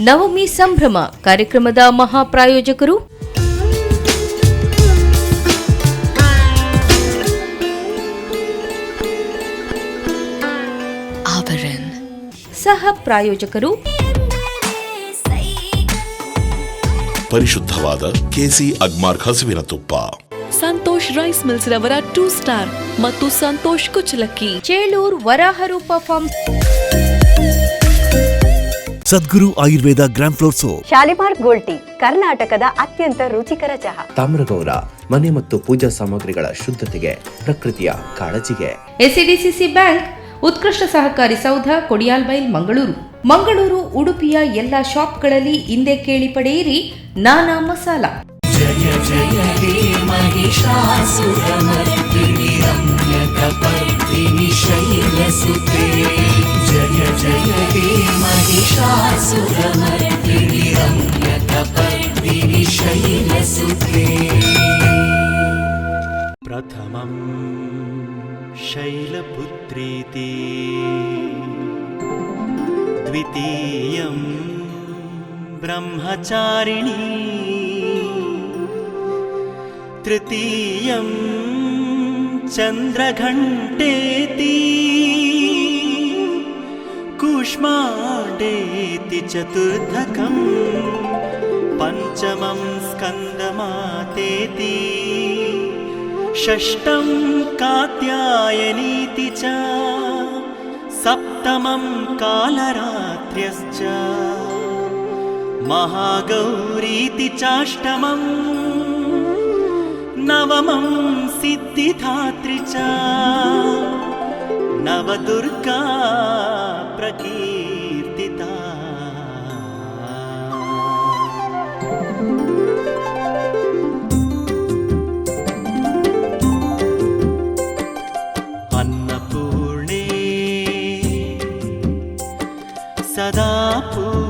ನವಮಿ ಸಂಭ್ರಮ ಕಾರ್ಯಕ್ರಮದ ಮಹಾಪ್ರಾಯೋಜಕರು. ಸಹ ಪ್ರಾಯೋಜಕರು. ಪರಿಶುದ್ಧವಾದ ಕೆಸಿ ಅಗ್ಮಾರ್ ಹಸುವಿನ ತುಪ್ಪ ಸಂತೋಷ್ ರೈಸ್ ಮಿಲ್ಸ್ ರವರ ಟೂ ಸ್ಟಾರ್ ಮತ್ತು Santosh ಕುಚಲಕ್ಕಿ. Chelur Varaharoopa farm Sadguru Ayurveda gram flour soap. Shalimar gold tea ಕರ್ನಾಟಕದ ಅತ್ಯಂತ ರುಚಿಕರ ಚಹಾ. ತಾಮ್ರಗೌರ ಮನೆ ಮತ್ತು ಪೂಜಾ ಸಾಮಗ್ರಿಗಳ ಶುದ್ಧತೆಗೆ ಪ್ರಕೃತಿಯ ಕಾಳಜಿಗೆ. ಎಸ್ಸಿಡಿಸಿಸಿ ಬ್ಯಾಂಕ್ ಉತ್ಕೃಷ್ಟ ಸಹಕಾರಿ ಸೌಧ ಕೊಡಿಯಾಲ್ಬೈಲ್ ಮಂಗಳೂರು. ಮಂಗಳೂರು ಉಡುಪಿಯ ಎಲ್ಲ ಶಾಪ್ಗಳಲ್ಲಿ ಹಿಂದೆ ಕೇಳಿ ಪಡೆಯಿರಿ ನಾನಾ ಮಸಾಲ. जय जय हे महिषासुरमर्दिनि रम्यकपर्दिनि शैलसुते जय जय हे महिषासुरमर्दिनि रम्यकपर्दिनि शैलसुते प्रथमम् शैलपुत्रीति द्वितीयं ब्रह्मचारिणी। तृतीयं चन्द्रघण्टेति कूष्माण्डेति चतुर्थकम् पञ्चमं स्कन्दमातेति षष्ठं कात्यायनीति च सप्तमं कालरात्र्यश्च महागौरीति चाष्टमम् नवमं सिद्धिधात्री च। नवदुर्गा प्रकीर्तिता। अन्नपूर्णे सदा पूर्णे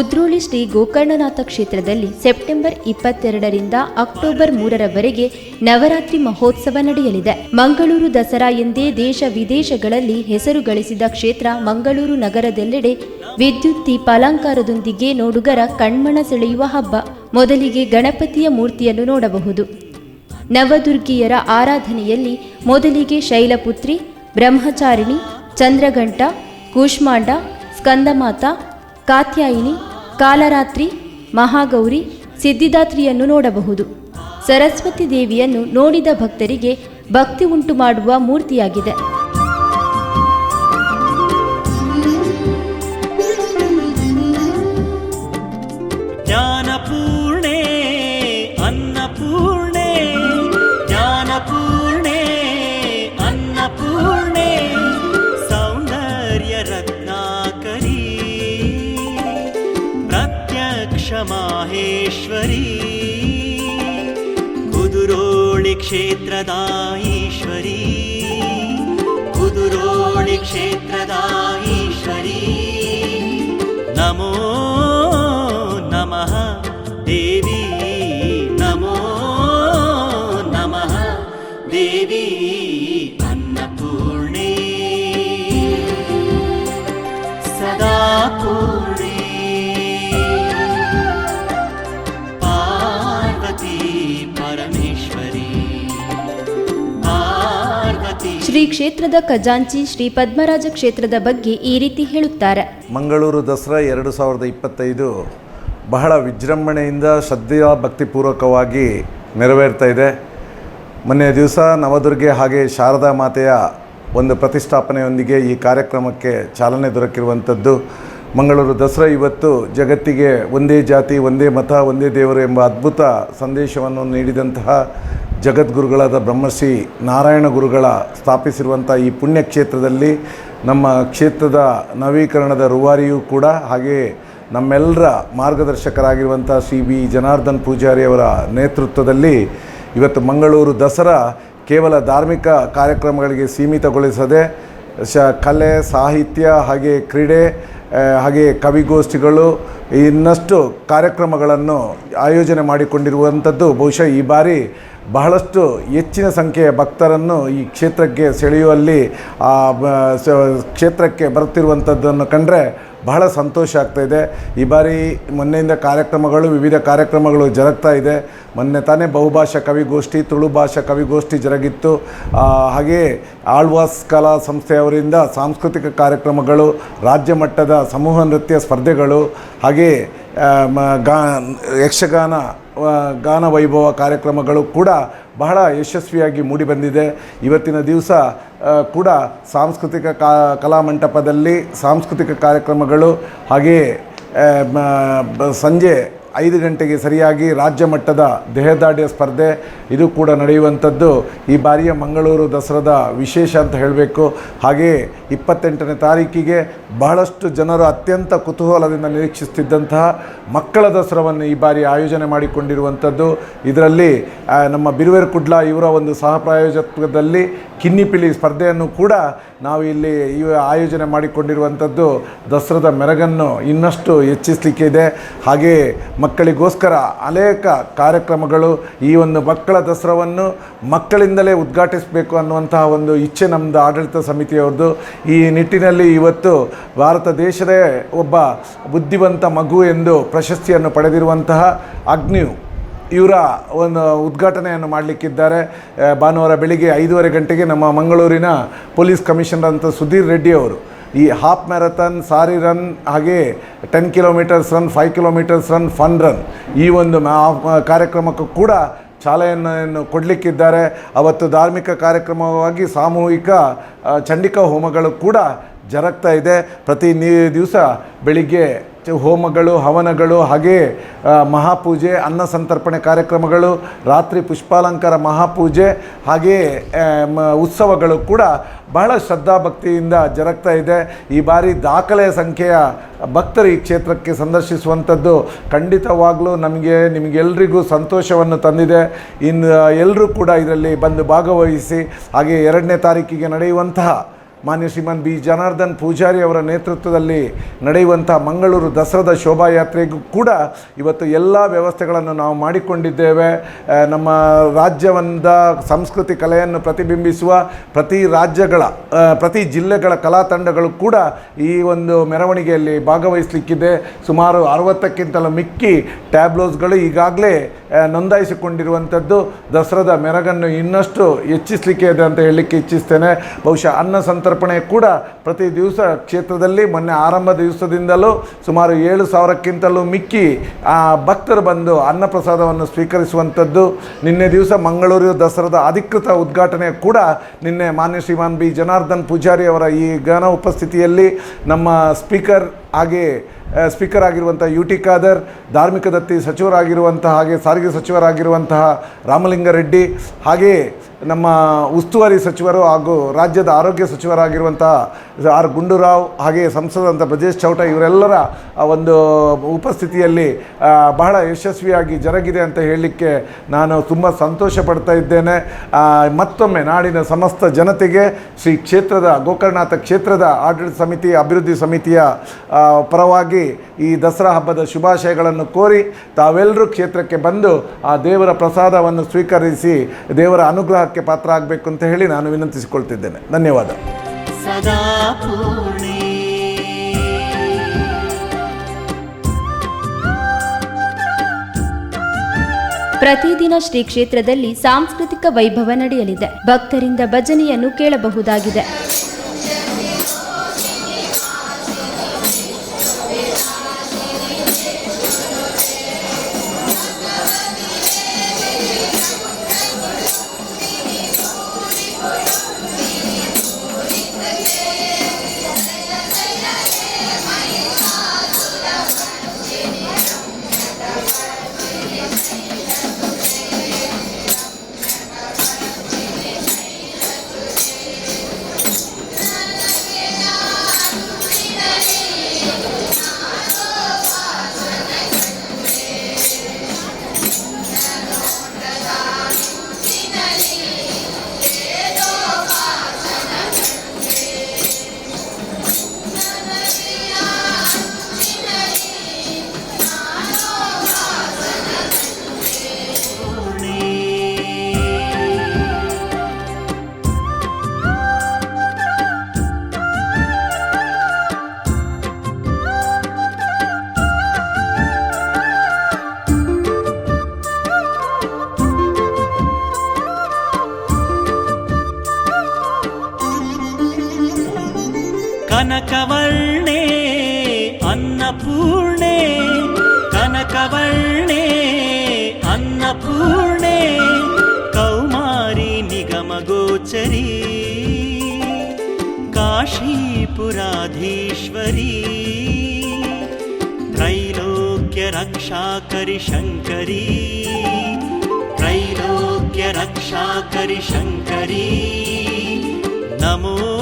ಕುದ್ರೋಳಿ ಶ್ರೀ ಗೋಕರ್ಣನಾಥ ಕ್ಷೇತ್ರದಲ್ಲಿ ಸೆಪ್ಟೆಂಬರ್ ಇಪ್ಪತ್ತೆರಡರಿಂದ ಅಕ್ಟೋಬರ್ ಮೂರರವರೆಗೆ ನವರಾತ್ರಿ ಮಹೋತ್ಸವ ನಡೆಯಲಿದೆ. ಮಂಗಳೂರು ದಸರಾ ಎಂದೇ ದೇಶ ವಿದೇಶಗಳಲ್ಲಿ ಹೆಸರು ಗಳಿಸಿದ ಕ್ಷೇತ್ರ ಮಂಗಳೂರು ನಗರದೆಲ್ಲೆಡೆ ವಿದ್ಯುತ್ ದೀಪಾಲಂಕಾರದೊಂದಿಗೆ ನೋಡುಗರ ಕಣ್ಮಣ ಸೆಳೆಯುವ ಹಬ್ಬ. ಮೊದಲಿಗೆ ಗಣಪತಿಯ ಮೂರ್ತಿಯನ್ನು ನೋಡಬಹುದು. ನವದುರ್ಗಿಯರ ಆರಾಧನೆಯಲ್ಲಿ ಮೊದಲಿಗೆ ಶೈಲಪುತ್ರಿ, ಬ್ರಹ್ಮಚಾರಿಣಿ, ಚಂದ್ರಘಂಟ, ಕೂಷ್ಮಾಂಡ, ಸ್ಕಂದಮಾತ, ಕಾತ್ಯಾಯಿನಿ ಕಾಲರಾತ್ರಿ ಮಹಾಗೌರಿ ಸಿದ್ಧಿದಾತ್ರಿಯನ್ನು ನೋಡಬಹುದು. ಸರಸ್ವತಿ ದೇವಿಯನ್ನು ನೋಡಿದ ಭಕ್ತರಿಗೆ ಭಕ್ತಿ ಉಂಟು ಮಾಡುವ ಮೂರ್ತಿಯಾಗಿದೆ. क्षेत्रदा ईश्वरी। गुदुरोणि क्षेत्रदा ईश्वरी। नमो ಕ್ಷೇತ್ರದ ಖಜಾಂಚಿ ಶ್ರೀ ಪದ್ಮರಾಜ ಕ್ಷೇತ್ರದ ಬಗ್ಗೆ ಈ ರೀತಿ ಹೇಳುತ್ತಾರೆ. ಮಂಗಳೂರು ದಸರಾ ಎರಡು ಸಾವಿರದ ಇಪ್ಪತ್ತೈದು ಬಹಳ ವಿಜೃಂಭಣೆಯಿಂದ ಶ್ರದ್ಧೆಯ, ಭಕ್ತಿಪೂರ್ವಕವಾಗಿ ನೆರವೇರ್ತಾ ಇದೆ. ಮೊನ್ನೆ ದಿವಸ ನವದುರ್ಗೆ ಹಾಗೆ ಶಾರದಾ ಮಾತೆಯ ಒಂದು ಪ್ರತಿಷ್ಠಾಪನೆಯೊಂದಿಗೆ ಈ ಕಾರ್ಯಕ್ರಮಕ್ಕೆ ಚಾಲನೆ ದೊರಕಿರುವಂಥದ್ದು. ಮಂಗಳೂರು ದಸರಾ ಇವತ್ತು ಜಗತ್ತಿಗೆ ಒಂದೇ ಜಾತಿ, ಒಂದೇ ಮತ, ಒಂದೇ ದೇವರು ಎಂಬ ಅದ್ಭುತ ಸಂದೇಶವನ್ನು ನೀಡಿದಂತಹ ಜಗದ್ಗುರುಗಳಾದ ಬ್ರಹ್ಮಶ್ರೀ ನಾರಾಯಣ ಗುರುಗಳ ಸ್ಥಾಪಿಸಿರುವಂಥ ಈ ಪುಣ್ಯಕ್ಷೇತ್ರದಲ್ಲಿ ನಮ್ಮ ಕ್ಷೇತ್ರದ ನವೀಕರಣದ ರೂವಾರಿಯೂ ಕೂಡ ಹಾಗೆಯೇ ನಮ್ಮೆಲ್ಲರ ಮಾರ್ಗದರ್ಶಕರಾಗಿರುವಂಥ ಸಿ ಬಿ ಜನಾರ್ದನ್ ಪೂಜಾರಿ ಅವರ ನೇತೃತ್ವದಲ್ಲಿ ಇವತ್ತು ಮಂಗಳೂರು ದಸರಾ ಕೇವಲ ಧಾರ್ಮಿಕ ಕಾರ್ಯಕ್ರಮಗಳಿಗೆ ಸೀಮಿತಗೊಳಿಸದೆ ಶ, ಕಲೆ, ಸಾಹಿತ್ಯ, ಹಾಗೆ ಕ್ರೀಡೆ ಹಾಗೆ ಕವಿಗೋಷ್ಠಿಗಳು ಇನ್ನಷ್ಟು ಕಾರ್ಯಕ್ರಮಗಳನ್ನು ಆಯೋಜನೆ ಮಾಡಿಕೊಂಡಿರುವಂಥದ್ದು. ಬಹುಶಃ ಈ ಬಾರಿ ಬಹಳಷ್ಟು ಹೆಚ್ಚಿನ ಸಂಖ್ಯೆಯ ಭಕ್ತರನ್ನು ಈ ಕ್ಷೇತ್ರಕ್ಕೆ ಸೆಳೆಯುವಲ್ಲಿ, ಆ ಕ್ಷೇತ್ರಕ್ಕೆ ಬರುತ್ತಿರುವಂಥದ್ದನ್ನು ಕಂಡರೆ ಬಹಳ ಸಂತೋಷ ಆಗ್ತಾ ಇದೆ. ಈ ಬಾರಿ ಮೊನ್ನೆಯಿಂದ ಕಾರ್ಯಕ್ರಮಗಳು, ವಿವಿಧ ಕಾರ್ಯಕ್ರಮಗಳು ಜರುಗ್ತಾ ಇದೆ. ಮೊನ್ನೆ ತಾನೇ ಬಹುಭಾಷಾ ಕವಿಗೋಷ್ಠಿ, ತುಳು ಭಾಷಾ ಕವಿಗೋಷ್ಠಿ ಜರುಗಿತ್ತು. ಹಾಗೆಯೇ ಆಳ್ವಾಸ್ ಕಲಾ ಸಂಸ್ಥೆಯವರಿಂದ ಸಾಂಸ್ಕೃತಿಕ ಕಾರ್ಯಕ್ರಮಗಳು, ರಾಜ್ಯ ಮಟ್ಟದ ಸಮೂಹ ನೃತ್ಯ ಸ್ಪರ್ಧೆಗಳು ಹಾಗೆಯೇ ಗಾ, ಯಕ್ಷಗಾನ ಗಾನ ವೈಭವ ಕಾರ್ಯಕ್ರಮಗಳು ಕೂಡ ಬಹಳ ಯಶಸ್ವಿಯಾಗಿ ಮೂಡಿಬಂದಿದೆ ಇವತ್ತಿನ ದಿವಸ ಕೂಡ ಸಾಂಸ್ಕೃತಿಕ ಕಾ ಕಲಾಮಂಟಪದಲ್ಲಿ ಸಾಂಸ್ಕೃತಿಕ ಕಾರ್ಯಕ್ರಮಗಳು ಹಾಗೆಯೇ ಸಂಜೆ ಐದು ಗಂಟೆಗೆ ಸರಿಯಾಗಿ ರಾಜ್ಯ ಮಟ್ಟದ ದೇಹದಾಢ್ಯ ಸ್ಪರ್ಧೆ ಇದು ಕೂಡ ನಡೆಯುವಂಥದ್ದು. ಈ ಬಾರಿಯ ಮಂಗಳೂರು ದಸರಾದ ವಿಶೇಷ ಅಂತ ಹೇಳಬೇಕು. ಹಾಗೆಯೇ ಇಪ್ಪತ್ತೆಂಟನೇ ತಾರೀಕಿಗೆ ಬಹಳಷ್ಟು ಜನರು ಅತ್ಯಂತ ಕುತೂಹಲದಿಂದ ನಿರೀಕ್ಷಿಸುತ್ತಿದ್ದಂತಹ ಮಕ್ಕಳ ದಸರಾವನ್ನು ಈ ಬಾರಿ ಆಯೋಜನೆ ಮಾಡಿಕೊಂಡಿರುವಂಥದ್ದು. ಇದರಲ್ಲಿ ನಮ್ಮ ಬಿರುವೇರು ಕುಡ್ಲ ಇವರ ಒಂದು ಸಹ ಪ್ರಾಯೋಜಕತ್ವದಲ್ಲಿ ಕಿನ್ನಿಪಿಲಿ ಸ್ಪರ್ಧೆಯನ್ನು ಕೂಡ ನಾವು ಇಲ್ಲಿ ಈ ಆಯೋಜನೆ ಮಾಡಿಕೊಂಡಿರುವಂಥದ್ದು. ದಸರಾದ ಮೆರಗನ್ನು ಇನ್ನಷ್ಟು ಹೆಚ್ಚಿಸಲಿಕ್ಕೆ ಇದೆ ಹಾಗೆಯೇ ಮಕ್ಕಳಿಗೋಸ್ಕರ ಅನೇಕ ಕಾರ್ಯಕ್ರಮಗಳು ಈ ಒಂದು ಮಕ್ಕಳ ದಸರಾವನ್ನು ಮಕ್ಕಳಿಂದಲೇ ಉದ್ಘಾಟಿಸಬೇಕು ಅನ್ನುವಂತಹ ಒಂದು ಇಚ್ಛೆ ನಮ್ಮದು ಆಡಳಿತ ಸಮಿತಿಯವ್ರದ್ದು. ಈ ನಿಟ್ಟಿನಲ್ಲಿ ಇವತ್ತು ಭಾರತ ದೇಶದೇ ಒಬ್ಬ ಬುದ್ಧಿವಂತ ಮಗು ಎಂದು ಪ್ರಶಸ್ತಿಯನ್ನು ಪಡೆದಿರುವಂತಹ ಅಗ್ನಿಯು ಇವರ ಒಂದು ಉದ್ಘಾಟನೆಯನ್ನು ಮಾಡಲಿಕ್ಕಿದ್ದಾರೆ. ಭಾನುವಾರ ಬೆಳಿಗ್ಗೆ ಐದೂವರೆ ಗಂಟೆಗೆ ನಮ್ಮ ಮಂಗಳೂರಿನ ಪೊಲೀಸ್ ಕಮಿಷನರ್ ಅಂತ ಸುಧೀರ್ ರೆಡ್ಡಿ ಅವರು. ಈ ಹಾಫ್ ಮ್ಯಾರಥಾನ್ ಸಾರಿ ರನ್ ಹಾಗೆ ten kilometres run five kilometres run fun run ಈ ಒಂದು ಕಾರ್ಯಕ್ರಮಕ್ಕೂ ಕೂಡ ಚಾಲನೆಯನ್ನು ಕೊಡಲಿಕ್ಕಿದ್ದಾರೆ. ಅವತ್ತು ಧಾರ್ಮಿಕ ಕಾರ್ಯಕ್ರಮವಾಗಿ ಸಾಮೂಹಿಕ ಚಂಡಿಕಾ ಹೋಮಗಳು ಕೂಡ ಜರಗ್ತಾ ಇದೆ. ಪ್ರತಿ ದಿವಸ ಬೆಳಿಗ್ಗೆ ಹೋಮಗಳು, ಹವನಗಳು, ಹಾಗೆ ಮಹಾಪೂಜೆ, ಅನ್ನ ಸಂತರ್ಪಣೆ ಕಾರ್ಯಕ್ರಮಗಳು, ರಾತ್ರಿ ಪುಷ್ಪಾಲಂಕಾರ, ಮಹಾಪೂಜೆ ಹಾಗೆಯೇ ಉತ್ಸವಗಳು ಕೂಡ ಬಹಳ ಶ್ರದ್ಧಾಭಕ್ತಿಯಿಂದ ಜರಗ್ತಾ ಇದೆ. ಈ ಬಾರಿ ದಾಖಲೆಯ ಸಂಖ್ಯೆಯ ಭಕ್ತರು ಈ ಕ್ಷೇತ್ರಕ್ಕೆ ಸಂದರ್ಶಿಸುವಂಥದ್ದು ಖಂಡಿತವಾಗಲೂ ನಮಗೆ, ನಿಮಗೆಲ್ರಿಗೂ ಸಂತೋಷವನ್ನು ತಂದಿದೆ. ಇನ್ನು ಎಲ್ಲರೂ ಕೂಡ ಇದರಲ್ಲಿ ಬಂದು ಭಾಗವಹಿಸಿ, ಹಾಗೆ ಎರಡನೇ ತಾರೀಕಿಗೆ ನಡೆಯುವಂತಹ ಮಾನ್ಯ ಶ್ರೀಮಾನ್ ಬಿ. ಜನಾರ್ದನ್ ಪೂಜಾರಿ ಅವರ ನೇತೃತ್ವದಲ್ಲಿ ನಡೆಯುವಂಥ ಮಂಗಳೂರು ದಸರಾದ ಶೋಭಾಯಾತ್ರೆಗೂ ಕೂಡ ಇವತ್ತು ಎಲ್ಲ ವ್ಯವಸ್ಥೆಗಳನ್ನು ನಾವು ಮಾಡಿಕೊಂಡಿದ್ದೇವೆ. ನಮ್ಮ ರಾಜ್ಯವಂದ ಸಂಸ್ಕೃತಿ ಕಲೆಯನ್ನು ಪ್ರತಿಬಿಂಬಿಸುವ ಪ್ರತಿ ರಾಜ್ಯಗಳ ಪ್ರತಿ ಜಿಲ್ಲೆಗಳ ಕಲಾ ತಂಡಗಳು ಕೂಡ ಈ ಒಂದು ಮೆರವಣಿಗೆಯಲ್ಲಿ ಭಾಗವಹಿಸಲಿಕ್ಕಿದೆ. ಸುಮಾರು ಅರವತ್ತಕ್ಕಿಂತಲೂ ಮಿಕ್ಕಿ ಟ್ಯಾಬ್ಲೋಸ್ಗಳು ಈಗಾಗಲೇ ನೋಂದಾಯಿಸಿಕೊಂಡಿರುವಂಥದ್ದು ದಸರಾದ ಮೆರಗನ್ನು ಇನ್ನಷ್ಟು ಹೆಚ್ಚಿಸಲಿಕ್ಕೆ ಇದೆ ಅಂತ ಹೇಳಲಿಕ್ಕೆ ಇಚ್ಛಿಸ್ತೇನೆ. ಬಹುಶಃ ಅನ್ನ ಸಂತರ್ಪಣೆ ಕೂಡ ಪ್ರತಿ ದಿವಸ ಕ್ಷೇತ್ರದಲ್ಲಿ ಮೊನ್ನೆ ಆರಂಭ ದಿವಸದಿಂದಲೂ ಸುಮಾರು ಏಳು ಸಾವಿರಕ್ಕಿಂತಲೂ ಮಿಕ್ಕಿ ಭಕ್ತರು ಬಂದು ಅನ್ನಪ್ರಸಾದವನ್ನು ಸ್ವೀಕರಿಸುವಂಥದ್ದು. ನಿನ್ನೆ ದಿವಸ ಮಂಗಳೂರು ದಸರಾದ ಅಧಿಕೃತ ಉದ್ಘಾಟನೆ ಕೂಡ ನಿನ್ನೆ ಮಾನ್ಯ ಶ್ರೀಮಾನ್ ಬಿ. ಜನಾರ್ದನ್ ಪೂಜಾರಿ ಅವರ ಈ ಗಾನ ಉಪಸ್ಥಿತಿಯಲ್ಲಿ ನಮ್ಮ ಸ್ಪೀಕರ್ ಹಾಗೆ ಸ್ಪೀಕರ್ ಆಗಿರುವಂಥ ಯು ಟಿ ಖಾದರ್ ಧಾರ್ಮಿಕ ದತ್ತಿ ಸಚಿವರಾಗಿರುವಂತಹ ಹಾಗೆ ಸಾರಿಗೆ ಸಚಿವರಾಗಿರುವಂತಹ ರಾಮಲಿಂಗಾರೆಡ್ಡಿ ಹಾಗೆಯೇ ನಮ್ಮ ಉಸ್ತುವಾರಿ ಸಚಿವರು ಹಾಗೂ ರಾಜ್ಯದ ಆರೋಗ್ಯ ಸಚಿವರಾಗಿರುವಂತಹ ಆರ್ ಗುಂಡೂರಾವ್ ಹಾಗೆ ಸಂಸದಂಥ ಬ್ರಜೇಶ್ ಚೌಟ ಇವರೆಲ್ಲರ ಒಂದು ಉಪಸ್ಥಿತಿಯಲ್ಲಿ ಬಹಳ ಯಶಸ್ವಿಯಾಗಿ ಜರುಗಿದೆ ಅಂತ ಹೇಳಲಿಕ್ಕೆ ನಾನು ತುಂಬ ಸಂತೋಷ ಪಡ್ತಾ ಇದ್ದೇನೆ. ಮತ್ತೊಮ್ಮೆ ನಾಡಿನ ಸಮಸ್ತ ಜನತೆಗೆ ಶ್ರೀ ಕ್ಷೇತ್ರದ ಗೋಕರ್ಣನಾಥ ಕ್ಷೇತ್ರದ ಆಡಳಿತ ಸಮಿತಿ ಅಭಿವೃದ್ಧಿ ಸಮಿತಿಯ ಆ, ಈ ದಸರಾ ಹಬ್ಬದ ಶುಭಾಶಯಗಳನ್ನು ಕೋರಿ ತಾವೆಲ್ಲರೂ ಕ್ಷೇತ್ರಕ್ಕೆ ಬಂದು ಆ ದೇವರ ಪ್ರಸಾದವನ್ನು ಸ್ವೀಕರಿಸಿ ದೇವರ ಅನುಗ್ರಹಕ್ಕೆ ಪಾತ್ರ ಆಗಬೇಕು ಅಂತ ಹೇಳಿ ನಾನು ವಿನಂತಿಸಿಕೊಳ್ತಿದ್ದೇನೆ. ಧನ್ಯವಾದ. ಪ್ರತಿದಿನ ಶ್ರೀ ಕ್ಷೇತ್ರದಲ್ಲಿ ಸಾಂಸ್ಕೃತಿಕ ವೈಭವ ನಡೆಯಲಿದೆ. ಭಕ್ತರಿಂದ ಭಜನೆಯನ್ನು ಕೇಳಬಹುದಾಗಿದೆ. त्रैलोक्यरक्षाकरि शङ्करी त्रैलोक्यरक्षाकरि शङ्करी नमो नमः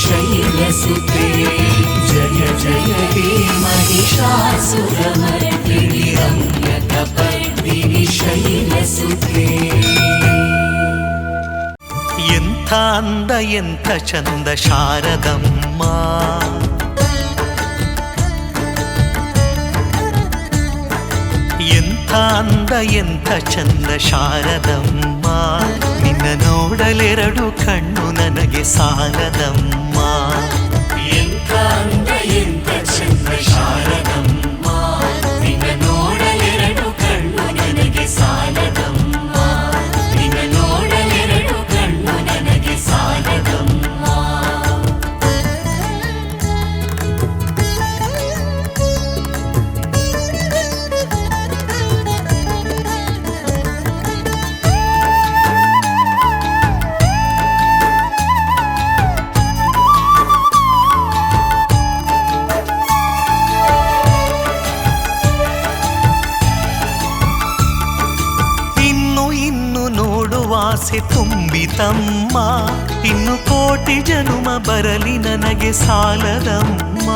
शैलसुते जय जय हे महिषासुरमर्दिनि रम्यकपर्दिनि शैलसुते ಎಂಥ ಅಂದ ಎಂಥ ಚಂದ ಶಾರದಮ್ಮ ಎಂಥ ಅಂದ ಎಂಥ ಚಂದ ಶಾರದಮ್ಮ ನಿನ್ನ ನೋಡಲೆರಡು ಕಣ್ಣು ನನಗೆ ಸಾಲದಮ್ಮ. ಎಂತ ಎಂಥ ಚಂದ ಶಾರದಮ್ಮ. ನನಗೆ ಸಾಲದಮ್ಮ.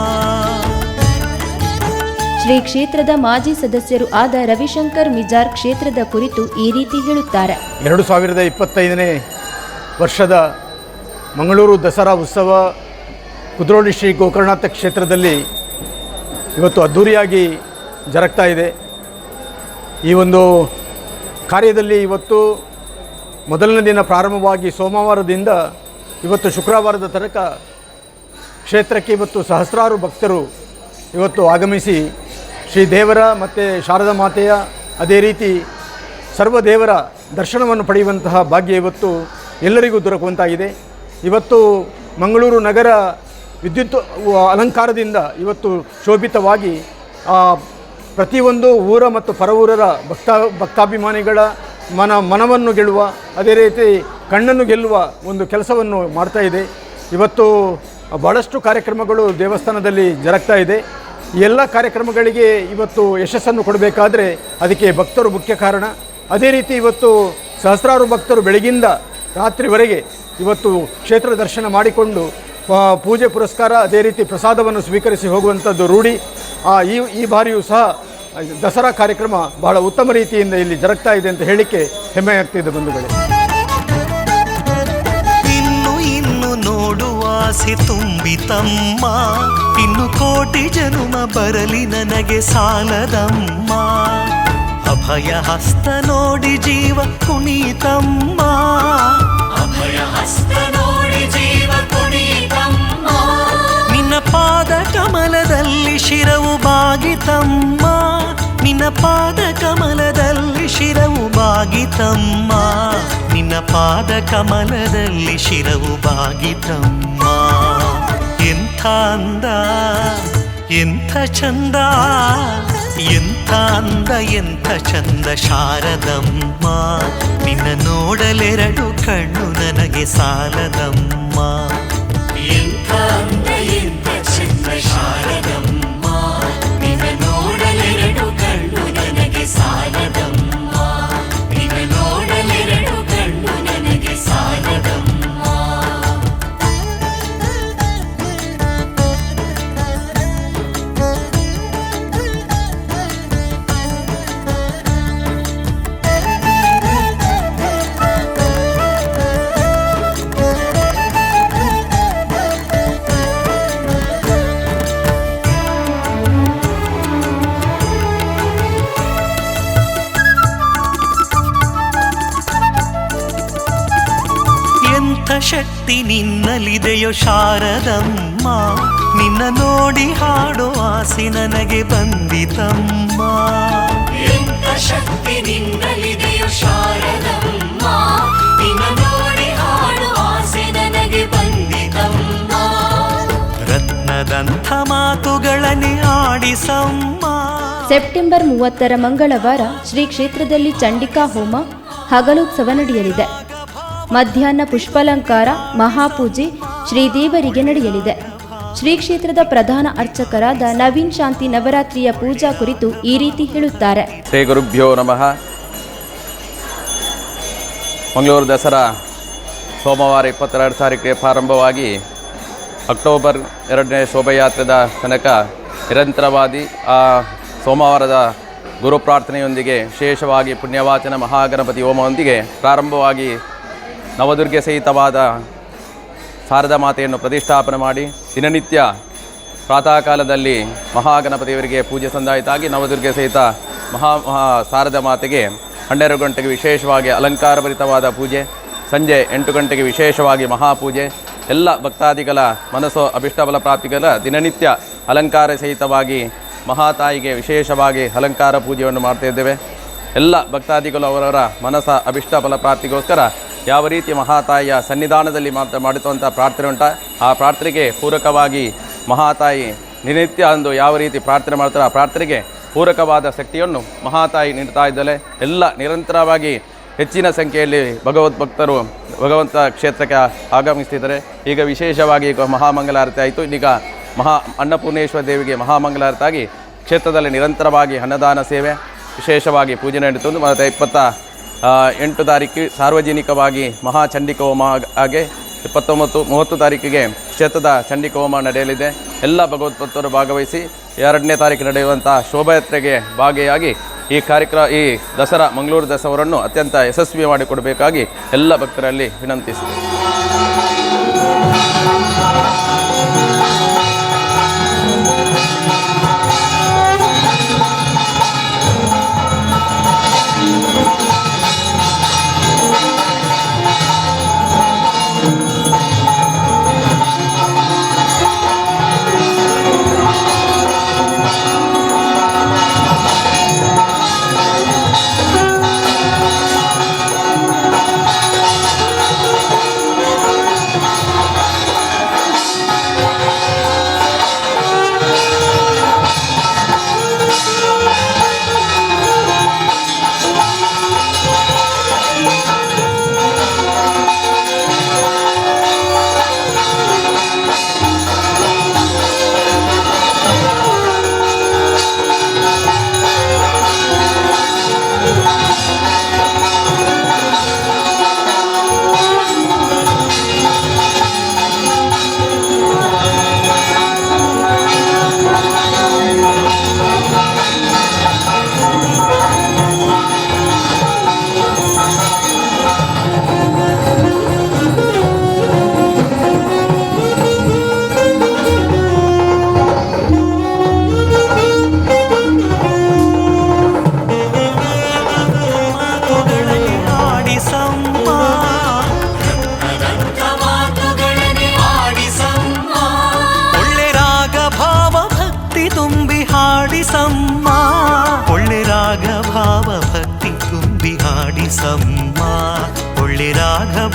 ಶ್ರೀ ಕ್ಷೇತ್ರದ ಮಾಜಿ ಸದಸ್ಯರು ಆದ ರವಿಶಂಕರ್ ಮಿಜಾರ್ ಕ್ಷೇತ್ರದ ಕುರಿತು ಈ ರೀತಿ ಹೇಳುತ್ತಾರೆ. ಎರಡು ಸಾವಿರದ ಇಪ್ಪತ್ತೈದನೇ ವರ್ಷದ ಮಂಗಳೂರು ದಸರಾ ಉತ್ಸವ ಕುದ್ರೋಳಿ ಶ್ರೀ ಗೋಕರ್ಣನಾಥ ಕ್ಷೇತ್ರದಲ್ಲಿ ಇವತ್ತು ಅದ್ಧೂರಿಯಾಗಿ ಜರಗ್ತಾ ಇದೆ. ಈ ಒಂದು ಕಾರ್ಯದಲ್ಲಿ ಇವತ್ತು ಮೊದಲನೇ ದಿನ ಪ್ರಾರಂಭವಾಗಿ ಸೋಮವಾರದಿಂದ ಇವತ್ತು ಶುಕ್ರವಾರದ ತನಕ ಕ್ಷೇತ್ರಕ್ಕೆ ಇವತ್ತು ಸಹಸ್ರಾರು ಭಕ್ತರು ಇವತ್ತು ಆಗಮಿಸಿ ಶ್ರೀ ದೇವರ ಮತ್ತು ಶಾರದಾ ಮಾತೆಯ ಅದೇ ರೀತಿ ಸರ್ವ ದೇವರ ದರ್ಶನವನ್ನು ಪಡೆಯುವಂತಹ ಭಾಗ್ಯ ಇವತ್ತು ಎಲ್ಲರಿಗೂ ದೊರಕುವಂತಾಗಿದೆ. ಇವತ್ತು ಮಂಗಳೂರು ನಗರ ವಿದ್ಯುತ್ ಅಲಂಕಾರದಿಂದ ಇವತ್ತು ಶೋಭಿತವಾಗಿ ಪ್ರತಿಯೊಂದು ಊರ ಮತ್ತು ಪರವೂರರ ಭಕ್ತ ಭಕ್ತಾಭಿಮಾನಿಗಳ ಮನ ಮನವನ್ನು ಗೆಲ್ಲುವ, ಅದೇ ರೀತಿ ಕಣ್ಣನ್ನು ಗೆಲ್ಲುವ ಒಂದು ಕೆಲಸವನ್ನು ಮಾಡ್ತಾ ಇದೆ. ಇವತ್ತು ಭಾಳಷ್ಟು ಕಾರ್ಯಕ್ರಮಗಳು ದೇವಸ್ಥಾನದಲ್ಲಿ ಜರಗ್ತಾ ಇದೆ. ಎಲ್ಲ ಕಾರ್ಯಕ್ರಮಗಳಿಗೆ ಇವತ್ತು ಯಶಸ್ಸನ್ನು ಕೊಡಬೇಕಾದ್ರೆ ಅದಕ್ಕೆ ಭಕ್ತರು ಮುಖ್ಯ ಕಾರಣ. ಅದೇ ರೀತಿ ಇವತ್ತು ಸಹಸ್ರಾರು ಭಕ್ತರು ಬೆಳಗಿಂದ ರಾತ್ರಿವರೆಗೆ ಇವತ್ತು ಕ್ಷೇತ್ರ ದರ್ಶನ ಮಾಡಿಕೊಂಡು ಪೂಜೆ ಪುರಸ್ಕಾರ ಅದೇ ರೀತಿ ಪ್ರಸಾದವನ್ನು ಸ್ವೀಕರಿಸಿ ಹೋಗುವಂಥದ್ದು ರೂಢಿ. ಆ, ಈ ಈ ಬಾರಿಯೂ ಸಹ ದಸರಾ ಕಾರ್ಯಕ್ರಮ ಬಹಳ ಉತ್ತಮ ರೀತಿಯಿಂದ ಇಲ್ಲಿ ಜರುಗ್ತಾ ಇದೆ ಅಂತ ಹೇಳಿಕೆ ಹೆಮ್ಮೆ ಆಗ್ತಿದೆ ಬಂಧುಗಳೇ. ಆಸೆ ತುಂಬಿತಮ್ಮ ಇನ್ನು ಕೋಟಿ ಜನುಮ ಬರಲಿ ನನಗೆ ಸಾಲದಮ್ಮ. ಅಭಯ ಹಸ್ತ ನೋಡಿ ಜೀವ ಕುಣಿತಮ್ಮ ಅಭಯ ಹಸ್ತ ನೋಡಿ ಜೀವ ಕುಣಿತಮ್ಮ ನಿನ್ನ ಪಾದ ಕಮಲದಲ್ಲಿ ಶಿರವು ಬಾಗಿತಮ್ಮ. ನಿನ್ನ ಪಾದ ಕಮಲದಲ್ಲಿ ಶಿರವು ಬಾಗಿತಮ್ಮ. ನಿನ್ನ ಪಾದ ಕಮಲದಲ್ಲಿ ಶಿರವು ಬಾಗಿತಮ್ಮ. ಎಂಥ ಅಂದ, ಎಂಥ ಚಂದ, ಎಂಥ ಅಂದ, ಎಂಥ ಚಂದ ಶಾರದಮ್ಮ. ನಿನ್ನ ನೋಡಲೆರಡು ಕಣ್ಣು ನನಗೆ ಸಾಲದಮ್ಮ. ಎಂಥ ಅಂದ, ಎಂಥ ಚಂದ ಶಾರದಮ್ಮ. ನೋಡಿ ಹಾಡೋ ಆಸೆ ನನಗೆ ಬಂದಿತಮ್ಮ. ಎಂತ ಶಕ್ತಿ ನಿನ್ನಲಿದೆಯೋ ಶಾರದಮ್ಮ. ನಿನ್ನ ನೋಡಿ ಹಾಡೋ ಆಸೆ ನನಗೆ ಬಂದಿತಮ್ಮ. ರತ್ನದಂಥ ಮಾತುಗಳನ್ನೇ ಆಡಿಸಮ್ಮ. ಸೆಪ್ಟೆಂಬರ್ ಮೂವತ್ತರ ಮಂಗಳವಾರ ಶ್ರೀ ಕ್ಷೇತ್ರದಲ್ಲಿ ಚಂಡಿಕಾ ಹೋಮ ಹಗಲೋತ್ಸವ ನಡೆಯಲಿದೆ ಮಧ್ಯಾಹ್ನ ಪುಷ್ಪಾಲಂಕಾರ ಮಹಾಪೂಜೆ ಶ್ರೀದೇವರಿಗೆ ನಡೆಯಲಿದೆ. ಶ್ರೀ ಕ್ಷೇತ್ರದ ಪ್ರಧಾನ ಅರ್ಚಕರಾದ ನವೀನ್ ಶಾಂತಿ ನವರಾತ್ರಿಯ ಪೂಜಾ ಕುರಿತು ಈ ರೀತಿ ಹೇಳುತ್ತಾರೆ. ಶ್ರೀ ಗುರುಭ್ಯೋ ನಮಃ. ಮಂಗಳೂರು ದಸರಾ ಸೋಮವಾರ ಇಪ್ಪತ್ತೆರಡು ತಾರೀಕಿಗೆ ಪ್ರಾರಂಭವಾಗಿ ಅಕ್ಟೋಬರ್ ಎರಡನೇ ಶೋಭಾಯಾತ್ರೆದ ತನಕ ನಿರಂತರವಾದಿ ಆ ಸೋಮವಾರದ ಗುರು ಪ್ರಾರ್ಥನೆಯೊಂದಿಗೆ ವಿಶೇಷವಾಗಿ ಪುಣ್ಯವಾಚನ ಮಹಾಗಣಪತಿ ಹೋಮದೊಂದಿಗೆ ಪ್ರಾರಂಭವಾಗಿ ನವದುರ್ಗೆ ಸಹಿತವಾದ ಶಾರದಾ ಮಾತೆಯನ್ನು ಪ್ರತಿಷ್ಠಾಪನೆ ಮಾಡಿ ದಿನನಿತ್ಯ ಪ್ರಾತಃ ಕಾಲದಲ್ಲಿ ಮಹಾಗಣಪತಿಯವರಿಗೆ ಪೂಜೆ ಸಂದಾಯಿತಾಗಿ ನವದುರ್ಗೆ ಸಹಿತ ಮಹಾ ಮಹಾ ಶಾರದಾ ಮಾತೆಗೆ ಹನ್ನೆರಡು ಗಂಟೆಗೆ ವಿಶೇಷವಾಗಿ ಅಲಂಕಾರಭರಿತವಾದ ಪೂಜೆ, ಸಂಜೆ ಎಂಟು ಗಂಟೆಗೆ ವಿಶೇಷವಾಗಿ ಮಹಾಪೂಜೆ, ಎಲ್ಲ ಭಕ್ತಾದಿಗಳ ಮನಸ್ಸು ಅಭಿಷ್ಟಬಲ ಪ್ರಾಪ್ತಿಗಳ ದಿನನಿತ್ಯ ಅಲಂಕಾರ ಸಹಿತವಾಗಿ ಮಹಾತಾಯಿಗೆ ವಿಶೇಷವಾಗಿ ಅಲಂಕಾರ ಪೂಜೆಯನ್ನು ಮಾಡ್ತಾ ಇದ್ದೇವೆ. ಎಲ್ಲ ಭಕ್ತಾದಿಗಳು ಅವರವರ ಮನಸ್ಸ ಅಭಿಷ್ಟ ಫಲ ಪ್ರಾಪ್ತಿಗೋಸ್ಕರ ಯಾವ ರೀತಿ ಮಹಾತಾಯಿಯ ಸನ್ನಿಧಾನದಲ್ಲಿ ಮಾತ್ರ ಮಾಡಿರುವಂಥ ಪ್ರಾರ್ಥನೆ ಉಂಟ? ಆ ಪ್ರಾರ್ಥನೆಗೆ ಪೂರಕವಾಗಿ ಮಹಾತಾಯಿ ನಿನಿತ್ಯ ಅಂದು ಯಾವ ರೀತಿ ಪ್ರಾರ್ಥನೆ ಮಾಡ್ತಾರೆ ಆ ಪ್ರಾರ್ಥನೆಗೆ ಪೂರಕವಾದ ಶಕ್ತಿಯನ್ನು ಮಹಾತಾಯಿ ನೀಡ್ತಾ ಇದ್ದಲೆ ಎಲ್ಲ ನಿರಂತರವಾಗಿ ಹೆಚ್ಚಿನ ಸಂಖ್ಯೆಯಲ್ಲಿ ಭಗವದ್ ಭಕ್ತರು ಭಗವಂತ ಕ್ಷೇತ್ರಕ್ಕೆ ಆಗಮಿಸ್ತಿದ್ದಾರೆ. ಈಗ ವಿಶೇಷವಾಗಿ ಈಗ ಮಹಾಮಂಗಲಾರತಿ ಆಯಿತು. ಈಗ ಮಹಾ ಅನ್ನಪೂರ್ಣೇಶ್ವರ ದೇವಿಗೆ ಮಹಾಮಂಗಲಾರತಿ ಆಗಿ ಕ್ಷೇತ್ರದಲ್ಲಿ ನಿರಂತರವಾಗಿ ಅನ್ನದಾನ ಸೇವೆ, ವಿಶೇಷವಾಗಿ ಪೂಜೆ ನಡೀತು ಮತ್ತು ಇಪ್ಪತ್ತ ಎಂಟು ತಾರೀಕು ಸಾರ್ವಜನಿಕವಾಗಿ ಮಹಾ ಚಂಡಿಕ ಹೋಮ ಹಾಗೆ ಇಪ್ಪತ್ತೊಂಬತ್ತು, ಮೂವತ್ತು ತಾರೀಕಿಗೆ ಕ್ಷೇತ್ರದ ಚಂಡಿಕ ಹೋಮ ನಡೆಯಲಿದೆ. ಎಲ್ಲ ಭಗವದ್ಭಕ್ತರು ಭಾಗವಹಿಸಿ ಎರಡನೇ ತಾರೀಕು ನಡೆಯುವಂಥ ಶೋಭಾಯಾತ್ರೆಗೆ ಭಾಗಿಯಾಗಿ ಈ ಕಾರ್ಯಕ್ರಮ ಈ ದಸರಾ, ಮಂಗಳೂರು ದಸವರನ್ನು ಅತ್ಯಂತ ಯಶಸ್ವಿ ಮಾಡಿಕೊಡಬೇಕಾಗಿ ಎಲ್ಲ ಭಕ್ತರಲ್ಲಿ ವಿನಂತಿಸಿದೆ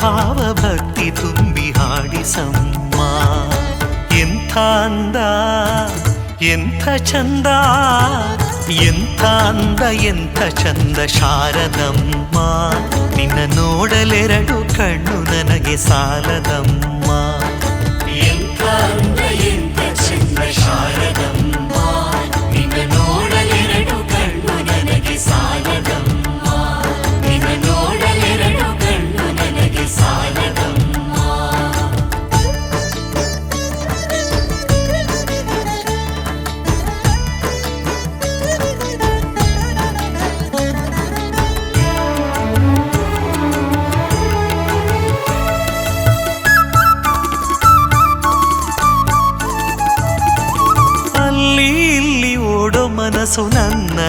ರಾಗ ಭಾವ ಭಕ್ತಿ ತುಂಬಿ ಹಾಡಿಸಮ್ಮ ಎಂಥ ಅಂದ, ಎಂಥ ಚಂದ, ಎಂಥ ಅಂದ, ಎಂಥ ಚಂದ ಶಾರದಮ್ಮ. ನಿನ್ನ ನೋಡಲೆರಡು ಕಣ್ಣು ನನಗೆ ಸಾಲದಮ್ಮ.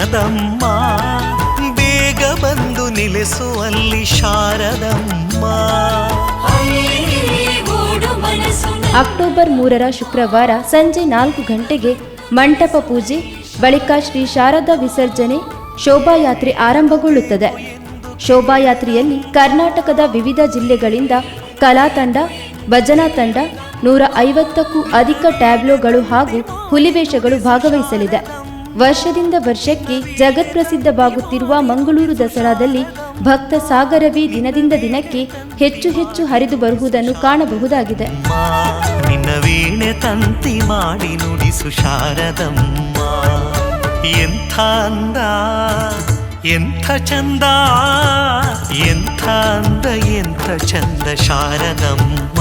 ನನ್ನದಮ್ಮ ಬೇಗ ಬಂದು ನಿಲ್ಲಿಸುವಲ್ಲಿ ಶಾರದಮ್ಮ. ಅಕ್ಟೋಬರ್ ಮೂರರ ಶುಕ್ರವಾರ ಸಂಜೆ ನಾಲ್ಕು ಗಂಟೆಗೆ ಮಂಟಪ ಪೂಜೆ, ಬಳಿಕ ಶ್ರೀ ಶಾರದಾ ವಿಸರ್ಜನೆ, ಶೋಭಾಯಾತ್ರೆ ಆರಂಭಗೊಳ್ಳುತ್ತದೆ. ಶೋಭಾಯಾತ್ರೆಯಲ್ಲಿ ಕರ್ನಾಟಕದ ವಿವಿಧ ಜಿಲ್ಲೆಗಳಿಂದ ಕಲಾ ತಂಡ, ಭಜನಾ ತಂಡ, ನೂರ ಐವತ್ತಕ್ಕೂ ಅಧಿಕ ಟ್ಯಾಬ್ಲೋಗಳು ಹಾಗೂ ಹುಲಿವೇಷಗಳು ಭಾಗವಹಿಸಲಿದೆ. ವರ್ಷದಿಂದ ವರ್ಷಕ್ಕೆ ಜಗತ್ಪ್ರಸಿದ್ಧವಾಗುತ್ತಿರುವ ಮಂಗಳೂರು ದಸರಾದಲ್ಲಿ ಭಕ್ತ ಸಾಗರವೇ ದಿನದಿಂದ ದಿನಕ್ಕೆ ಹೆಚ್ಚು ಹೆಚ್ಚು ಹರಿದು ಬರುವುದನ್ನು ಕಾಣಬಹುದಾಗಿದೆ. ತಂತಿ ಮಾಡಿ ನುಡಿಸು ಶಾರದಮ್ಮ. ಎಂಥ ಅಂದ, ಎಂಥ ಚಂದ, ಎಂಥ ಅಂದ, ಎಂಥ ಚಂದ ಶಾರದಮ್ಮ.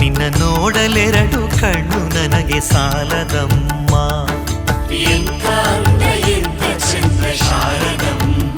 ನಿನ್ನ ನೋಡಲೆರಡು ಕಣ್ಣು ನನಗೆ ಸಾಲದಮ್ಮ. ಎಂಥ ಅಂದ ಎಂಥ ಚಂದ ಶಾರದಮ್ಮ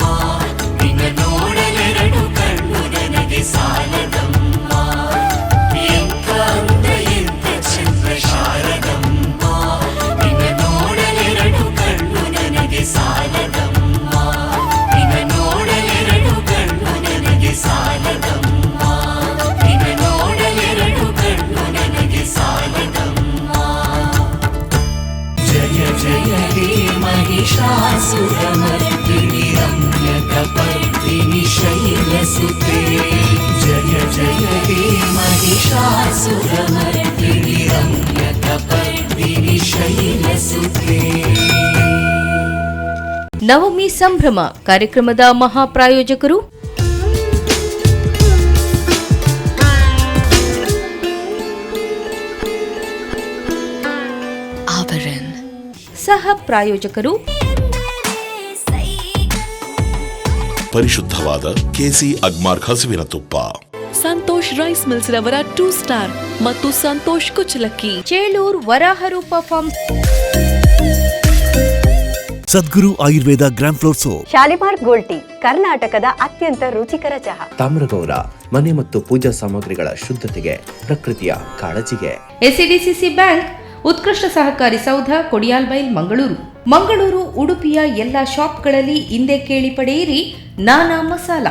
ಸಂಭ್ರಮ ಕಾರ್ಯಕ್ರಮದ ಮಹಾಪ್ರಾಯೋಜಕರು ಸಹ ಪ್ರಾಯೋಜಕರು ಪರಿಶುದ್ಧವಾದ ಕೆಸಿ ಅಗ್ಮಾರ್ ಹಸುವಿನ ತುಪ್ಪ ಸಂತೋಷ್ ರೈಸ್ ಮಿಲ್ಸ್ ರವರ ಟೂ ಸ್ಟಾರ್ ಮತ್ತು Santosh ಕುಚಲಕ್ಕಿ. Chelur Varaharoopa farms Sadguru Ayurveda gram flour soap. Shalimar gold tea ಕರ್ನಾಟಕದ ಅತ್ಯಂತ ರುಚಿಕರ ಚಹಾ. ತಾಮ್ರಗೌರ ಮನೆ ಮತ್ತು ಪೂಜಾ ಸಾಮಗ್ರಿಗಳ ಶುದ್ಧತೆಗೆ ಪ್ರಕೃತಿಯ ಕಾಳಜಿಗೆ. ಎಸ್ಸಿಡಿಸಿಸಿ ಬ್ಯಾಂಕ್ ಉತ್ಕೃಷ್ಟ ಸಹಕಾರಿ ಸೌಧ ಕೊಡಿಯಾಲ್ಬೈಲ್ ಮಂಗಳೂರು. ಮಂಗಳೂರು ಉಡುಪಿಯ ಎಲ್ಲ ಶಾಪ್ಗಳಲ್ಲಿ ಹಿಂದೆ ಕೇಳಿ ಪಡೆಯಿರಿ ನಾನಾ ಮಸಾಲ.